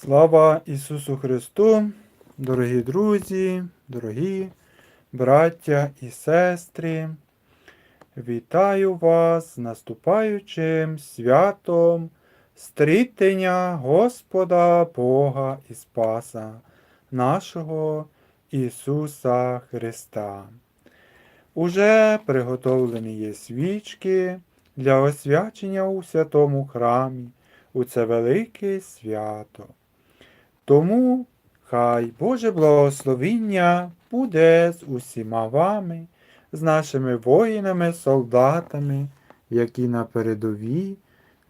Слава Ісусу Христу, дорогі друзі, дорогі браття і сестри, вітаю вас з наступаючим святом стрітення Господа Бога і Спаса, нашого Ісуса Христа. Уже приготовлені є свічки для освячення у святому храмі у це велике свято. Тому хай Боже благословіння буде з усіма вами, з нашими воїнами, солдатами, які на передовій,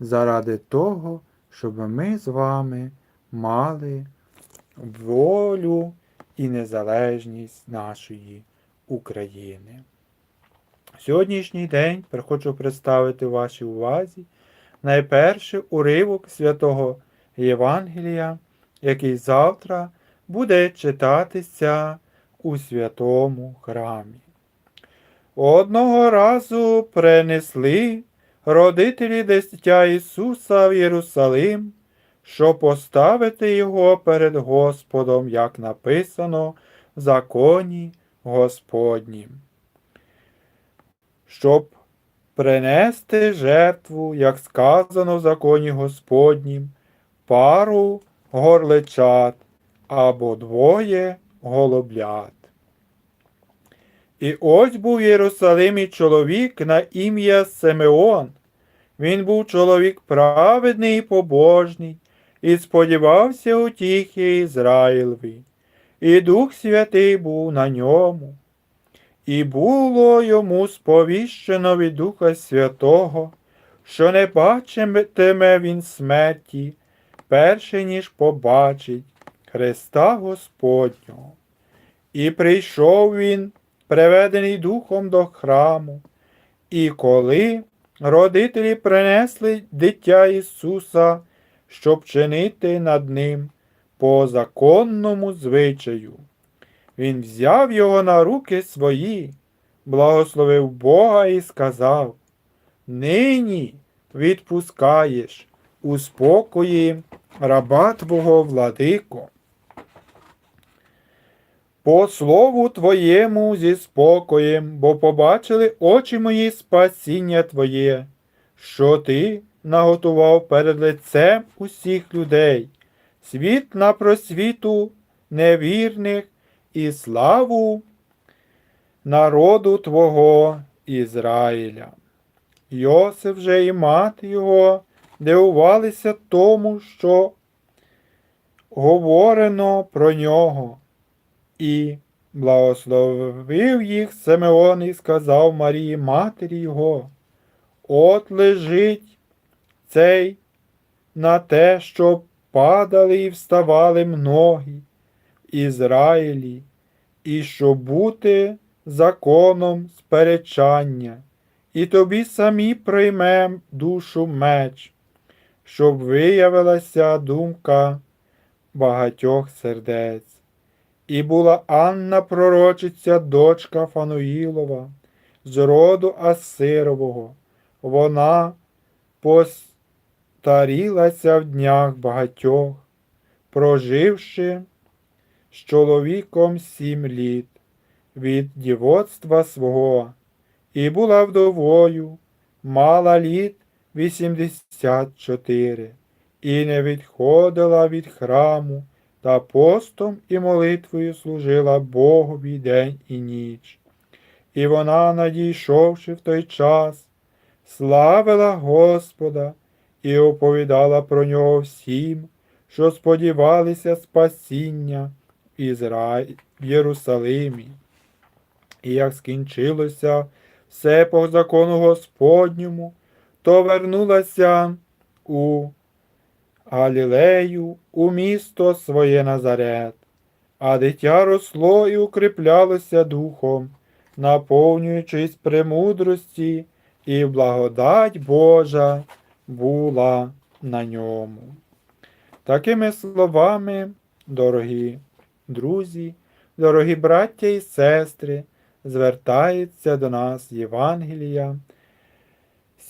заради того, щоб ми з вами мали волю і незалежність нашої України. Сьогоднішній день хочу представити вашій увазі найперший уривок святого Євангелія, який завтра буде читатися у святому храмі. Одного разу принесли родителі дитя Ісуса в Єрусалим, щоб поставити його перед Господом, як написано в законі Господнім. Щоб принести жертву, як сказано в законі Господнім, пару горличат або двоє голоблят. І ось був в Єрусалимі чоловік на ім'я Симеон. Він був чоловік праведний і побожний, і сподівався утіхи Ізраїлеві, і Дух Святий був на ньому. І було йому сповіщено від Духа Святого, що не бачитиме він смерті, перше ніж побачить Христа Господнього. І прийшов він, приведений Духом до храму, і коли родителі принесли дитя Ісуса, щоб чинити над ним по законному звичаю. Він взяв його на руки свої, благословив Бога і сказав: Нині відпускаєш у спокої раба Твого владико. По слову Твоєму зі спокоєм, бо побачили очі мої спасіння Твоє, що Ти наготував перед лицем усіх людей, світ на просвіту невірних і славу народу Твого Ізраїля. Йосиф же і мати його дивувалися тому, що говорено про нього, і благословив їх Симеон і сказав Марії матері його, от лежить цей на те, щоб падали і вставали многі, Ізраїлі, і щоб бути законом сперечання, і тобі самі приймем душу меч, щоб виявилася думка багатьох сердець. І була Анна пророчиця, дочка Фануїлова, з роду Асирового. Вона постарілася в днях багатьох, проживши з чоловіком сім літ від дівоцтва свого, і була вдовою, мала літ вісімдесят чотири, і не відходила від храму, та постом і молитвою служила Богові день і ніч. І вона, надійшовши в той час, славила Господа і оповідала про нього всім, що сподівалися спасіння. В Єрусалимі. І як скінчилося все по закону Господньому, то вернулася у Галілею, у місто своє Назарет, а дитя росло і укріплялося духом, наповнюючись премудрості, і благодать Божа була на ньому. Такими словами, дорогі друзі, дорогі браття і сестри, звертається до нас Євангелія,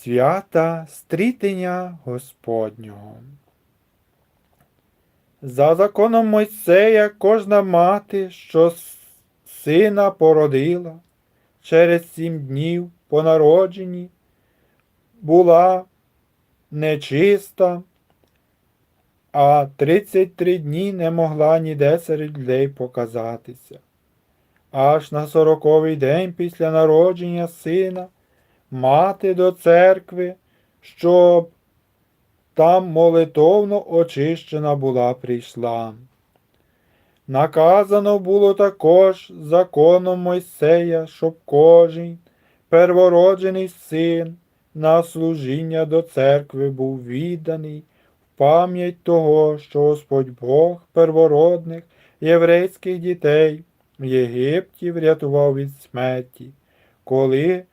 свята стрітення Господнього. За законом Мойсея кожна мати, що сина породила, через сім днів по народженні була нечиста, а 33 дні не могла ніде серед людей показатися. Аж на сороковий день після народження сина мати до церкви, щоб там молитовно очищена була прийшла. Наказано було також законом Мойсея, щоб кожен первороджений син на служіння до церкви був відданий в пам'ять того, що Господь Бог первородних єврейських дітей в Єгипті врятував від смерті, коли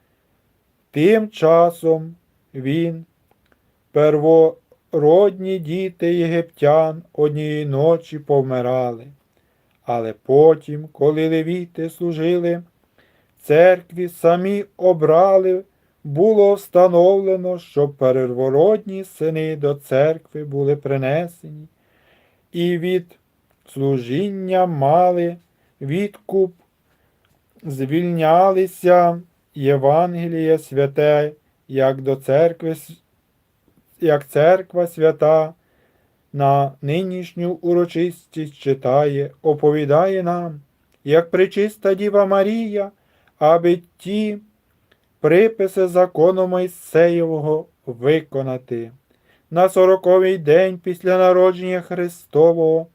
тим часом він первородні діти єгиптян однієї ночі повмирали. Але потім, коли левіти служили церкві, самі обрали, було встановлено, щоб первородні сини до церкви були принесені, і від служіння мали відкуп, звільнялися Євангеліє святе, як до церкви, як церква свята на нинішню урочистість читає, оповідає нам, як причиста Діва Марія, аби ті приписи закону Мойсеєвого виконати. На сороковий день після народження Христового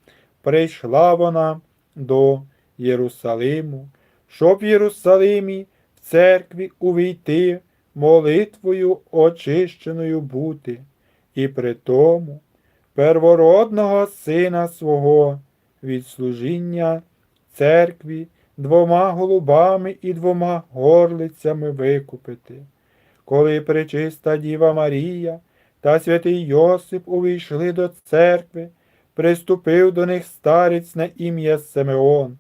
прийшла вона до Єрусалиму, щоб в Єрусалимі церкві увійти, молитвою очищеною бути, і при тому первородного сина свого від служіння церкві двома голубами і двома горлицями викупити. Коли пречиста Діва Марія та святий Йосип увійшли до церкви, приступив до них старець на ім'я Симеон.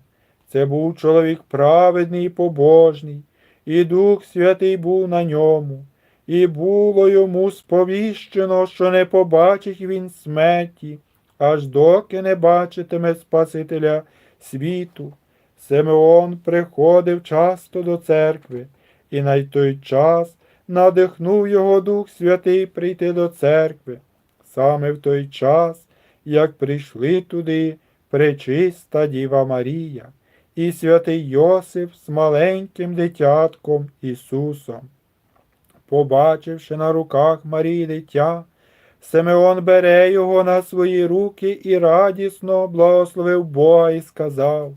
Це був чоловік праведний і побожний, і Дух Святий був на ньому, і було йому сповіщено, що не побачить він смерті, аж доки не бачитиме Спасителя світу. Симеон приходив часто до церкви, і на той час надихнув його Дух Святий прийти до церкви. Саме в той час, як прийшли туди пречиста Діва Марія і святий Йосип з маленьким дитятком Ісусом. Побачивши на руках Марії дитя, Симеон бере його на свої руки і радісно благословив Бога і сказав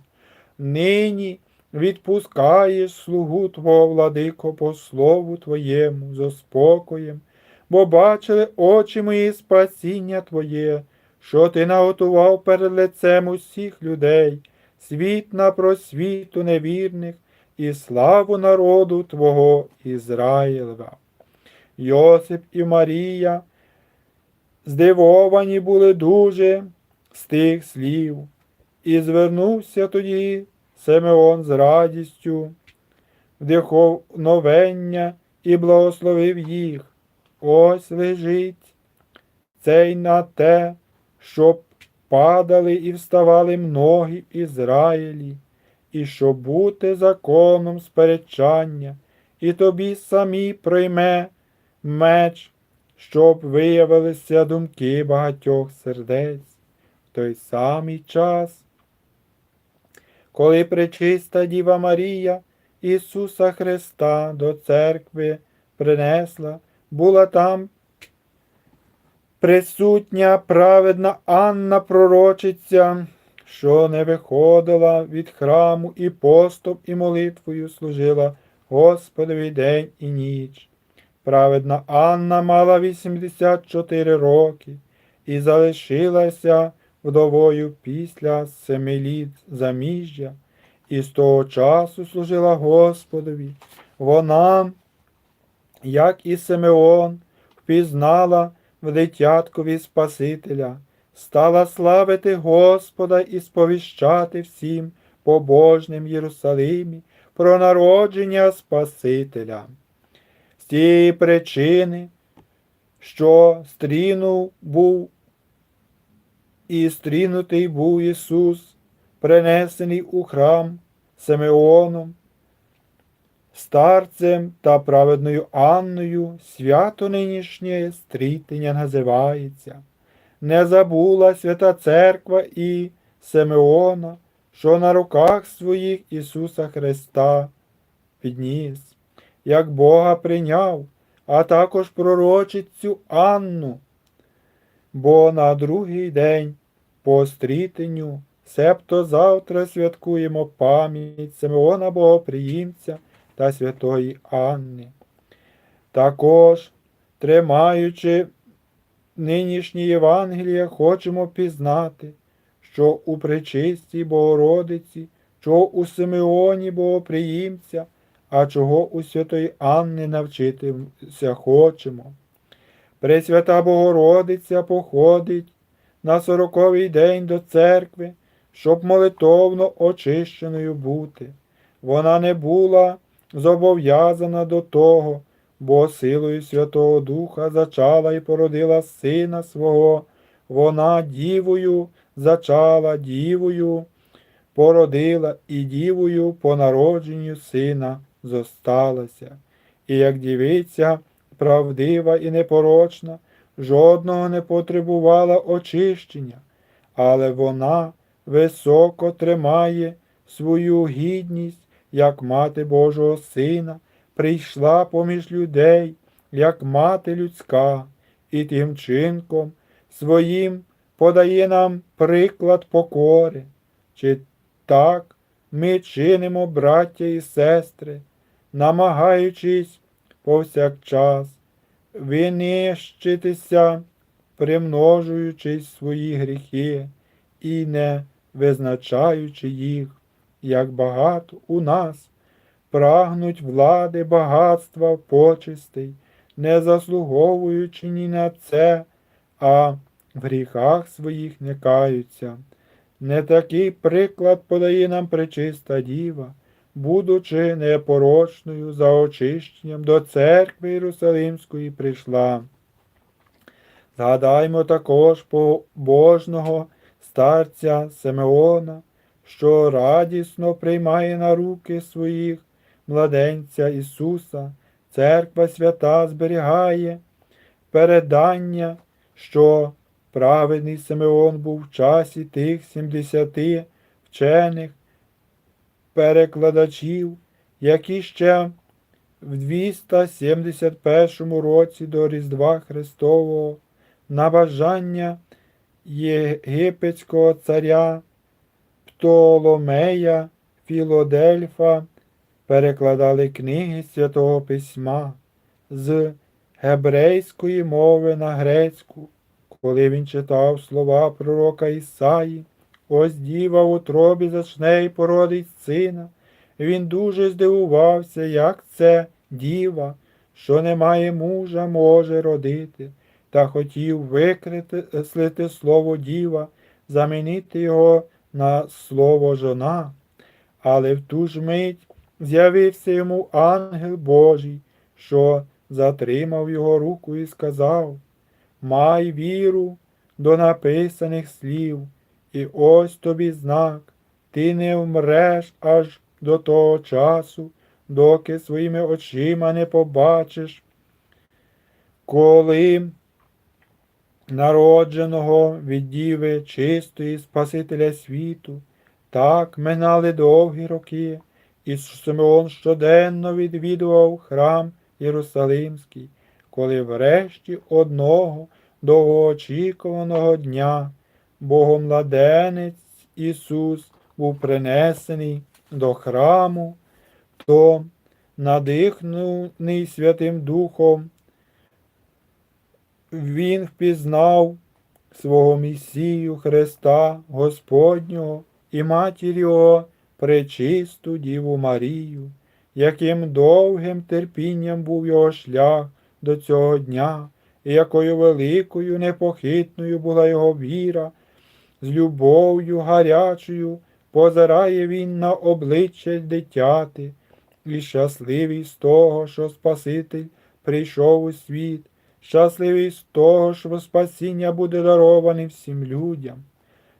Нині відпускаєш слугу Твого владико по слову Твоєму зо спокоєм, бо бачили очі мої спасіння Твоє, що Ти наготував перед лицем усіх людей, світ на просвіту невірних і славу народу Твого Ізраїлева. Йосип і Марія здивовані були дуже з тих слів, і звернувся тоді Симеон з радістю, вдихновення і благословив їх. Ось лежить цей на те, щоб падали і вставали многі Ізраїлі, і щоб бути законом сперечання, і тобі самі прийме меч, щоб виявилися думки багатьох сердець. В той самий час, коли пречиста Діва Марія Ісуса Христа до церкви принесла, була там присутня праведна Анна пророчиця, що не виходила від храму і постом і молитвою служила Господові день і ніч. Праведна Анна мала 84 роки і залишилася вдовою після семи літ заміжжя, і з того часу служила Господові. Вона, як і Симеон, впізнала в дитяткові Спасителя, стала славити Господа і сповіщати всім побожним Єрусалимі про народження Спасителя. З тієї причини, що стрінув був І стрінутий був Ісус, принесений у храм Симеоном, старцем та праведною Анною, свято нинішнє стрітення називається. Не забула свята церква і Симеона, що на руках своїх Ісуса Христа підніс, як Бога прийняв, а також пророчицю Анну. Бо на другий день по стрітенню, себто завтра святкуємо пам'ять Симеона Богоприємця та святої Анни. Також, тримаючи нинішнє Євангеліє, хочемо пізнати, що у пречистій Богородиці, що у Симеоні Богоприємця, а чого у святої Анни навчитися хочемо. Пресвята Богородиця походить на сороковий день до церкви, щоб молитовно очищеною бути. Вона не була зобов'язана до того, бо силою Святого Духа зачала і породила сина свого. Вона дівою зачала, дівою породила і дівою по народженню сина зосталася. І як дівиця правдива і непорочна, жодного не потребувала очищення, але вона високо тримає свою гідність, як мати Божого Сина, прийшла поміж людей, як мати людська, і тим чинком своїм подає нам приклад покори. Чи так ми чинимо, браття і сестри, намагаючись повсякчас винищитися, примножуючи свої гріхи і не визначаючи їх, як багато у нас, прагнуть влади, багатства, почестей, не заслуговуючи ні на це, а в гріхах своїх не каються. Не такий приклад подає нам пречиста діва, будучи непорочною за очищенням до церкви Єрусалимської прийшла. Згадаймо також побожного старця Симеона, що радісно приймає на руки своїх младенця Ісуса, церква свята зберігає передання, що праведний Симеон був в часі тих сімдесяти вчених перекладачів, які ще в 271 році до Різдва Христового на бажання єгипетського царя Птоломея Філодельфа перекладали книги Святого Письма з гебрейської мови на грецьку, коли він читав слова пророка Ісаї, ось діва в утробі зачне й породить сина. Він дуже здивувався, як це діва, що не має мужа, може родити, та хотів викреслити слово діва, замінити його на слово жона. Але в ту ж мить з'явився йому ангел Божий, що затримав його руку і сказав Май віру до написаних слів, і ось тобі знак, ти не вмреш аж до того часу, доки своїми очима не побачиш, коли народженого від діви чистої Спасителя світу, так минали довгі роки, і Симеон щоденно відвідував храм Єрусалимський, коли врешті одного довгоочікуваного дня Богомладенець Ісус був принесений до храму, то, надихнений Святим Духом, Він впізнав свого Месію Христа Господнього і матір Його пречисту Діву Марію, яким довгим терпінням був його шлях до цього дня, і якою великою непохитною була його віра, з любов'ю гарячою позирає він на обличчя дитяти, і щасливий з того, що Спаситель прийшов у світ, щасливий з того, що спасіння буде дарований всім людям.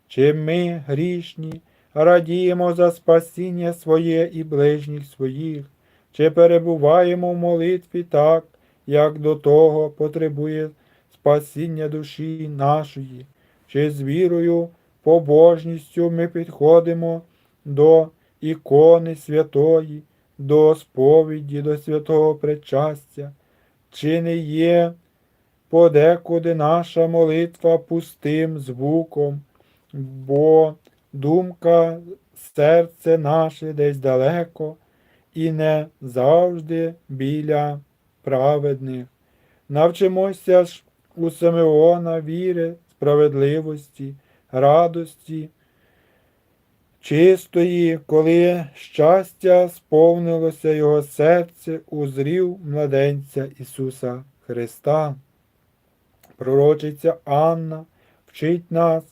чим ми, грішні, радіємо за спасіння своє і ближніх своїх, чи перебуваємо в молитві так, як до того потребує спасіння душі нашої, чи з вірою, побожністю ми підходимо до ікони святої, до сповіді, до святого причастя, чи не є подекуди наша молитва пустим звуком, бо думка, серце наше десь далеко і не завжди біля праведних. Навчимося ж у Симеона віри, справедливості, радості, чистої, коли щастя сповнилося його серце, узрів младенця Ісуса Христа. Пророчиця Анна вчить нас,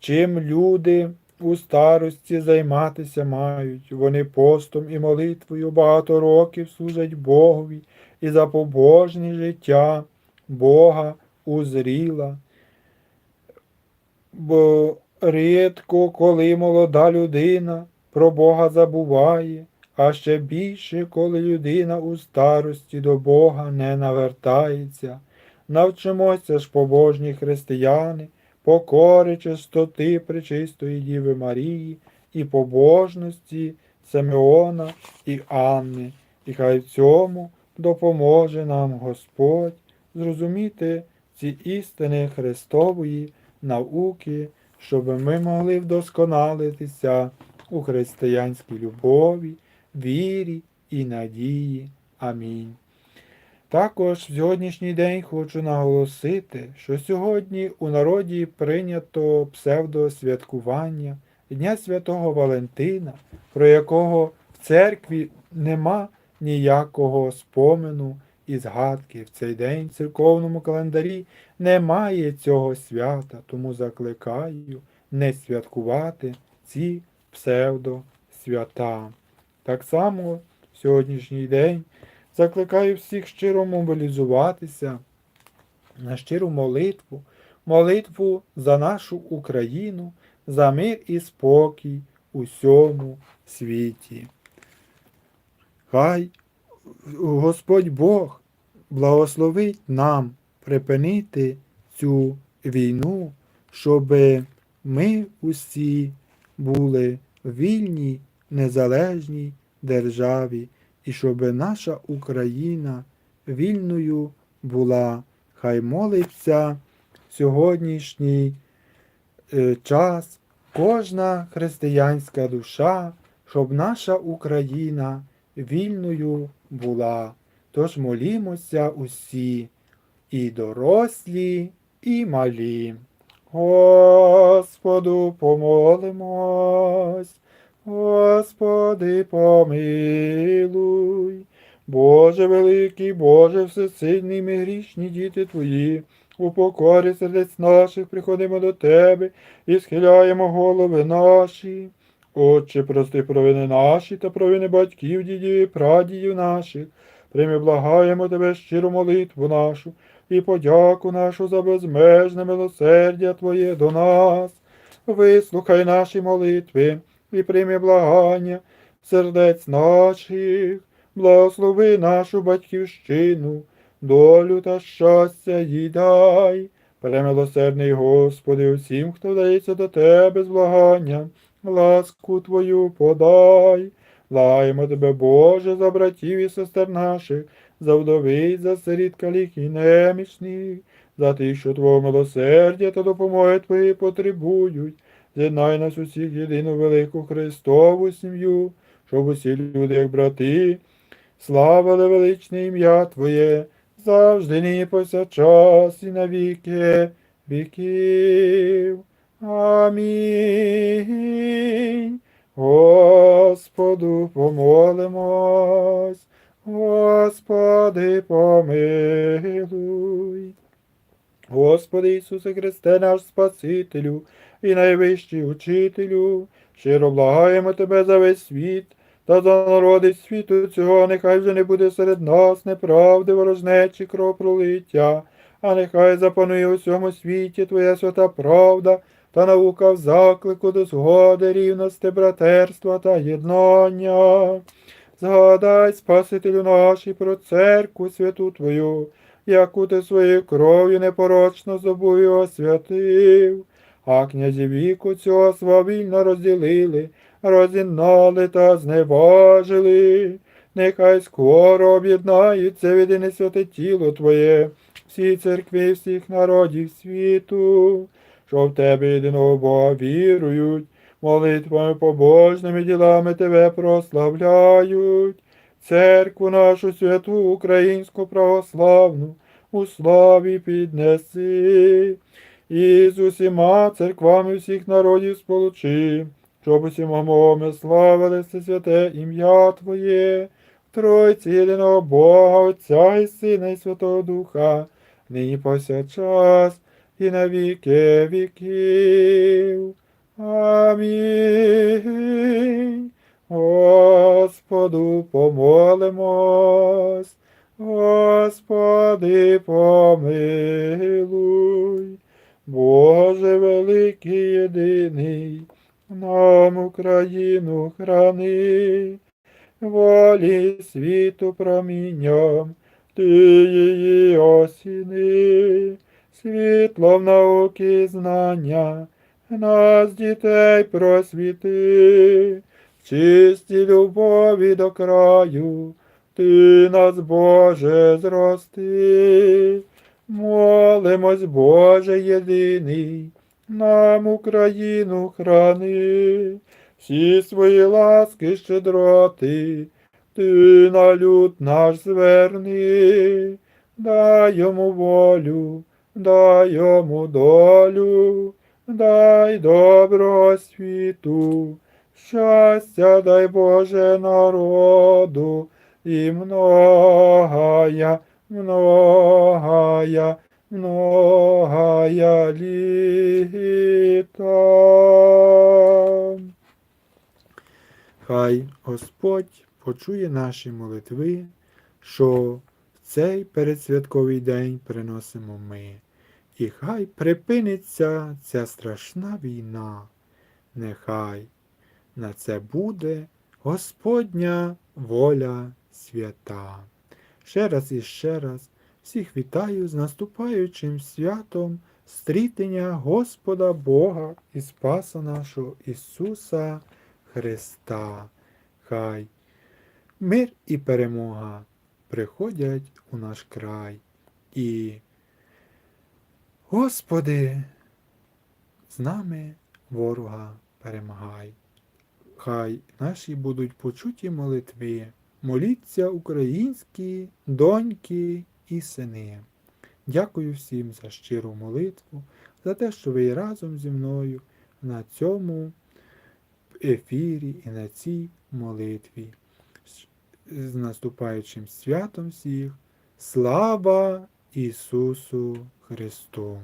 чим люди у старості займатися мають. Вони постом і молитвою багато років служать Богові і за побожне життя Бога узріла. Бо рідко, коли молода людина про Бога забуває, а ще більше, коли людина у старості до Бога не навертається. Навчимося ж побожні християни, покори чистоти Пречистої Діви Марії і побожності Симеона і Анни, і хай в цьому допоможе нам Господь зрозуміти ці істини Христової науки, щоб ми могли вдосконалитися у християнській любові, вірі і надії. Амінь. Також в сьогоднішній день хочу наголосити, що сьогодні у народі прийнято псевдосвяткування Дня Святого Валентина, про якого в церкві нема ніякого спомену і згадки. В цей день в церковному календарі немає цього свята, тому закликаю не святкувати ці псевдосвята. Так само в сьогоднішній день закликаю всіх щиро мобілізуватися на щиру молитву, молитву за нашу Україну, за мир і спокій у всьому світі. Хай Господь Бог благословить нам припинити цю війну, щоб ми усі були в вільній, незалежній державі, і щоб наша Україна вільною була. Хай молиться сьогоднішній е, час кожна християнська душа, щоб наша Україна вільною була. Тож молімося усі, і дорослі, і малі. Господу помолимось, Господи помилуй. Боже великий, Боже всесильний, ми грішні діти Твої, у покорі сердець наших приходимо до Тебе і схиляємо голови наші. Отче, прости провини наші та провини батьків, дідів і прадідів наших. Прийми, благаємо Тебе щиру молитву нашу і подяку нашу за безмежне милосердя Твоє до нас. Вислухай наші молитви і прийми благання сердець наших, благослови нашу батьківщину, долю та щастя їй дай. Премилосердний Господи, усім, хто вдається до Тебе з благанням, ласку Твою подай. Лаємо Тебе, Боже, за братів і сестер наших, за вдовиць, за сиріт калік і немічних, за тих, що Твого милосердя та допомоги Твої потребують. З'єднай нас усіх єдину велику Христову сім'ю, щоб усі люди, як брати, славили величне ім'я Твоє, завжди нині повсякчас і на віки віків. Амінь. Господу помолимось, Господи помилуй. Господи Ісусе Христе, наш Спасителю і найвищий учителю, щиро благаємо Тебе за весь світ та за народи світу цього, нехай вже не буде серед нас неправди, ворожнечі, кровопролиття, а нехай запанує у всьому світі Твоя свята правда, та наука в заклику до згоди, рівності, братерства та єднання. Згадай, Спасителю наш, про церкву святу Твою, яку ти своєю кров'ю непорочно і освятив, а князі віку цього свавільно розділили, розігнали та зневажили. Нехай скоро об'єднаються єдине святе тіло Твоє, всі церкви всіх народів світу, що в Тебе єдиного Бога вірують, молитвами побожними ділами Тебе прославляють, церкву нашу святу українську православну у славі піднеси, і з усіма церквами всіх народів сполучи, щоб усіма мовами славили все святе ім'я Твоє, Тройці єдиного Бога, Отця і Сина, і Святого Духа, нині повсякчас і на віки віків. Амінь. Господу помолимось, Господи помилуй, Боже великий єдиний, нам Україну храни, волі світу промінням, ти її осіни, світлом науки і знання, нас дітей просвіти, в чистій любові до краю, ти нас, Боже, зрости, молимось, Боже єдиний, нам Україну храни, всі свої ласки щедроти, ти на люд наш зверни, дай йому волю, дай йому долю, дай доброго світу, щастя дай Боже народу, і многая, многая, многая літа. Хай Господь почує наші молитви, що в цей передсвятковий день приносимо ми. І хай припиниться ця страшна війна. Нехай на це буде Господня воля свята. Ще раз і ще раз всіх вітаю з наступаючим святом стрітення Господа Бога і Спаса нашого Ісуса Христа. Хай мир і перемога приходять у наш край. І, Господи, з нами ворога перемагай. Хай наші будуть почуті молитви. Моліться українські доньки і сини. Дякую всім за щиру молитву, за те, що ви разом зі мною на цьому ефірі і на цій молитві. З наступаючим святом всіх. Слава Ісусу Христу!